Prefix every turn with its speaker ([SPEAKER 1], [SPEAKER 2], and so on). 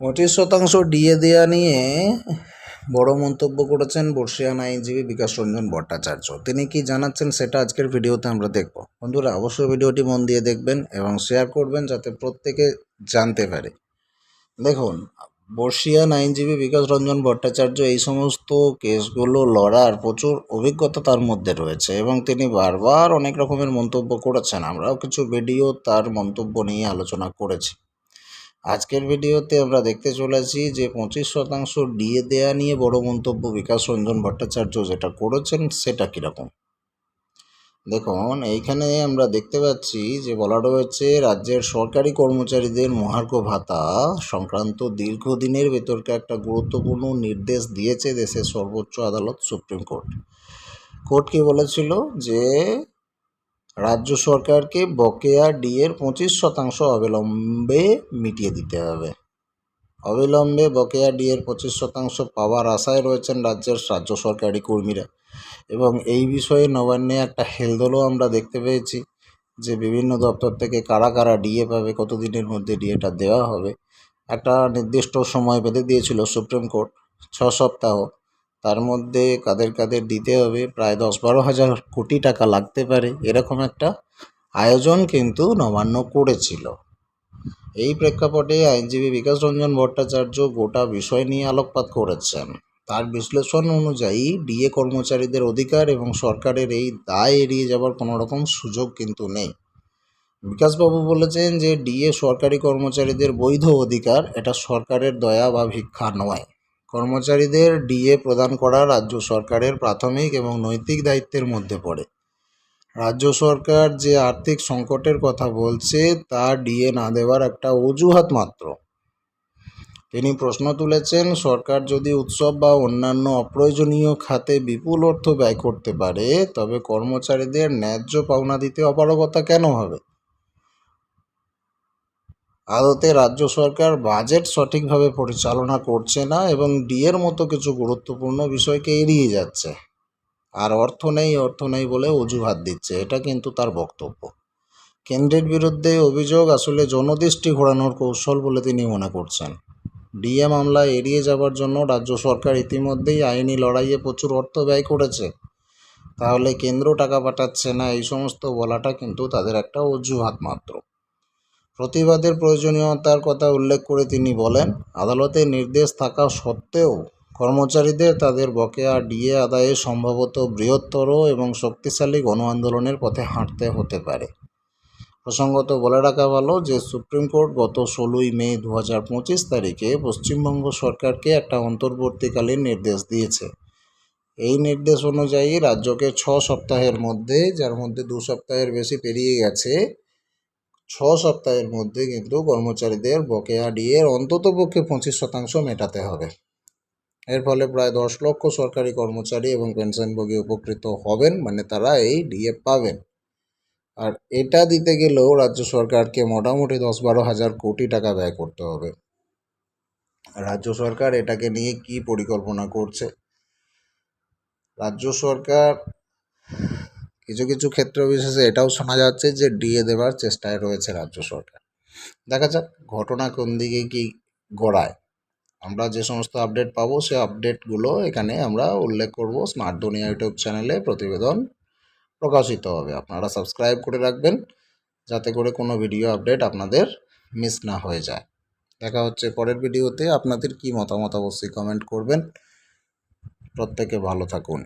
[SPEAKER 1] পঁচিশ শতাংশ ডিএ দেওয়া নিয়ে বড় মন্তব্য করেছেন বর্ষিয়ান আইনজীবী বিকাশ রঞ্জন ভট্টাচার্য। তিনি কি জানাচ্ছেন সেটা আজকের ভিডিওতে আমরা দেখব। বন্ধুরা, অবশ্যই ভিডিওটি মন দিয়ে দেখবেন এবং শেয়ার করবেন যাতে প্রত্যেকে জানতে পারে। দেখুন, বর্ষিয়ান আইনজীবী বিকাশ রঞ্জন ভট্টাচার্য এই সমস্ত কেসগুলো লড়ার প্রচুর অভিজ্ঞতা তার মধ্যে রয়েছে এবং তিনি বারবার অনেক রকমের মন্তব্য করেছেন। আমরাও কিছু ভিডিও তার মন্তব্য নিয়ে আলোচনা করেছি। আজকের ভিডিওতে আমরা দেখতে চলেছি যে পঁচিশ শতাংশ ডিএ দেয়া নিয়ে বড় মন্তব্য বিকাশ রঞ্জন ভট্টাচার্য যেটা করেছেন, সেটা কীরকম? দেখুন, এইখানে আমরা দেখতে পাচ্ছি যে বলা রয়েছে, রাজ্যের সরকারি কর্মচারীদের মহার্ঘ ভাতা সংক্রান্ত দীর্ঘদিনের ভেতরকে একটা গুরুত্বপূর্ণ নির্দেশ দিয়েছে দেশের সর্বোচ্চ আদালত সুপ্রিম কোর্ট। কোর্ট কি বলেছিল যে রাজ্য সরকারকে বকেয়া ডিএর পঁচিশ শতাংশ অবিলম্বে মিটিয়ে দিতে হবে। অবিলম্বে বকেয়া ডিএর পঁচিশ শতাংশ পাওয়ার আশায় রয়েছেন রাজ্যের রাজ্য সরকারি কর্মীরা। এবং এই বিষয়ে নবান্নে একটা হেলদোলও আমরা দেখতে পেয়েছি যে বিভিন্ন দপ্তর থেকে কারা কারা ডিএ পাবে, কতদিনের মধ্যে ডিএটা দেওয়া হবে। একটা নির্দিষ্ট সময় বেঁধে দিয়েছিল সুপ্রিম কোর্ট, ছ সপ্তাহ। তার মধ্যে কাদের কাদের দিতে হবে, প্রায় দশ বারো হাজার কোটি টাকা লাগতে পারে, এরকম একটা আয়োজন কিন্তু নবান্ন করেছিল। এই প্রেক্ষাপটে আইনজীবী বিকাশ রঞ্জন ভট্টাচার্য গোটা বিষয় নিয়ে আলোকপাত করেছেন। তার বিশ্লেষণ অনুযায়ী ডিএ কর্মচারীদের অধিকার এবং সরকারের এই দায় এড়িয়ে যাবার কোনো রকম সুযোগ কিন্তু নেই। বিকাশবাবু বলেছেন যে, ডিএ সরকারি কর্মচারীদের বৈধ অধিকার এটা সরকারের দয়া বা ভিক্ষা নয়। কর্মচারীদের ডিএ প্রদান করা রাজ্য সরকারের প্রাথমিক এবং নৈতিক দায়িত্বের মধ্যে পড়ে। রাজ্য সরকার যে আর্থিক সংকটের কথা বলছে, তা ডিএ না দেওয়ার একটা অজুহাত মাত্র। তিনি প্রশ্ন তুলেছেন, সরকার যদি উৎসব বা অন্যান্য অপ্রয়োজনীয় খাতে বিপুল অর্থ ব্যয় করতে পারে, তবে কর্মচারীদের ন্যায্য পাওনা দিতে অপারগতা কেন হবে? আদতে রাজ্য সরকার বাজেট সঠিকভাবে পরিচালনা করছে না এবং ডিএর মতো কিছু গুরুত্বপূর্ণ বিষয়কে এড়িয়ে যাচ্ছে। আর অর্থ নেই অর্থ নেই বলে অজুহাত দিচ্ছে, এটা কিন্তু তার বক্তব্য। কেন্দ্রের বিরুদ্ধে অভিযোগ, আসলে জনদৃষ্টি ঘোরানোর কৌশল বলে তিনি মনে করছেন। ডিএ মামলা এড়িয়ে যাবার জন্য রাজ্য সরকার ইতিমধ্যেই আইনি লড়াইয়ে প্রচুর অর্থ ব্যয় করেছে। তাহলে কেন্দ্র টাকা পাঠাচ্ছে না, এই সমস্ত বলাটা কিন্তু তাদের একটা অজুহাত মাত্র। প্রতিবাদের প্রয়োজনীয়তার কথা উল্লেখ করে তিনি বলেন, আদালতে নির্দেশ থাকা সত্ত্বেও কর্মচারীদের তাদের বকেয়া ডিএ আদায়ে সম্ভবত বৃহত্তর এবং শক্তিশালী গণ আন্দোলনের পথে হাঁটতে হতে পারে। প্রসঙ্গত বলে রাখা ভালো যে, সুপ্রিম কোর্ট গত ষোলোই মে দু হাজার পঁচিশ তারিখে পশ্চিমবঙ্গ সরকারকে একটা অন্তর্বর্তীকালীন নির্দেশ দিয়েছে। এই নির্দেশ অনুযায়ী রাজ্যকে ছ সপ্তাহের মধ্যে, যার মধ্যে দু সপ্তাহের বেশি পেরিয়ে গেছে ছ সপ্তাহের মধ্যে কিন্তু কর্মচারীদের বকেয়া ডিএর অন্ততপক্ষে পঁচিশ শতাংশ মেটাতে হবে। এর ফলে প্রায় দশ লক্ষ সরকারি কর্মচারী এবং পেনশনভোগী উপকৃত হবেন মানে তারা এই ডিএ পাবেন। আর এটা দিতে গেলেও রাজ্য সরকারকে মোটামুটি দশ বারো হাজার কোটি টাকা ব্যয় করতে হবে। রাজ্য সরকার এটাকে নিয়ে কি পরিকল্পনা করছে? রাজ্য সরকার কিছু কিছু ক্ষেত্র বিশেষে এটাও শোনা যাচ্ছে যে ডিএ দেওয়ার চেষ্টায় রয়েছে রাজ্য সরকার। দেখা যাক ঘটনা কোন দিকে কি গড়ায়। আমরা যে সমস্ত আপডেট পাবো সে আপডেটগুলো এখানে আমরা উল্লেখ করব স্মার্ট দুনিয়া ইউটিউব চ্যানেলে। প্রতিবেদন প্রকাশিত হবে। আপনারা সাবস্ক্রাইব করে রাখবেন যাতে করে কোনো ভিডিও আপডেট আপনাদের মিস না হয়ে যায়। দেখা হচ্ছে পরের ভিডিওতে আপনাদের কি মতামত অবশ্যই কমেন্ট করবেন। প্রত্যেকে ভালো থাকুন।